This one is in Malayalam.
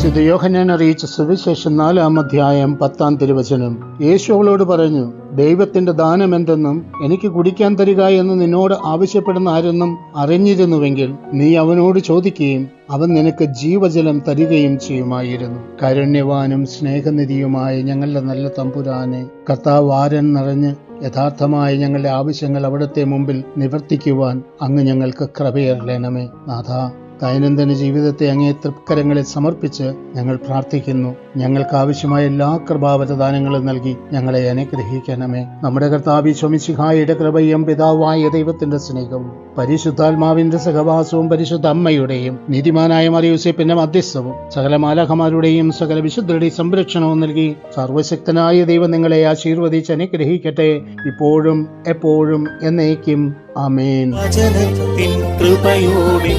വിശുദ്ധ യോഹനാൻ അറിയിച്ച സുവിശേഷം നാലാം അധ്യായം പത്താം തിരുവചനം. യേശു അവളോട് പറഞ്ഞു ദൈവത്തിന്റെ ദാനം എന്തെന്നും എനിക്ക് കുടിക്കാൻ തരിക എന്ന് നിന്നോട് ആവശ്യപ്പെടുന്ന ആരെന്നും അറിഞ്ഞിരുന്നുവെങ്കിൽ നീ അവനോട് ചോദിക്കുകയും അവൻ നിനക്ക് ജീവജലം തരികയും ചെയ്യുമായിരുന്നു. കരുണ്യവാനും സ്നേഹനിധിയുമായ ഞങ്ങളുടെ നല്ല തമ്പുരാനെ കർത്താവ് നിറഞ്ഞ് യഥാർത്ഥമായി ഞങ്ങളുടെ ആവശ്യങ്ങൾ അവിടുത്തെ മുമ്പിൽ നിവർത്തിക്കുവാൻ അങ്ങ് ഞങ്ങൾക്ക് കൃപയറിയണമേ നാഥ ദൈനംദിന ജീവിതത്തെ അങ്ങേ തൃപ്കരങ്ങളിൽ സമർപ്പിച്ച് ഞങ്ങൾ പ്രാർത്ഥിക്കുന്നു ഞങ്ങൾക്ക് ആവശ്യമായ എല്ലാ കൃപാവരദാനങ്ങളും നൽകി ഞങ്ങളെ അനുഗ്രഹിക്കണമേ. നമ്മുടെ കർത്താവി ശോമിശിഹായുടെ കൃപയും പിതാവായ ദൈവത്തിന്റെ സ്നേഹവും പരിശുദ്ധാത്മാവിന്റെ സഹവാസവും പരിശുദ്ധ അമ്മയുടെയും നീതിമാനായ മറിയൂസേപ്പിന്റെ മധ്യസ്ഥവും സകല മാലാഖമാരുടെയും സകല വിശുദ്ധരുടെയും സംരക്ഷണവും നൽകി സർവശക്തനായ ദൈവം നിങ്ങളെ ആശീർവദിച്ച് അനുഗ്രഹിക്കട്ടെ. ഇപ്പോഴും എപ്പോഴും എന്നേക്കും. അമേൻ കൃപയോടെ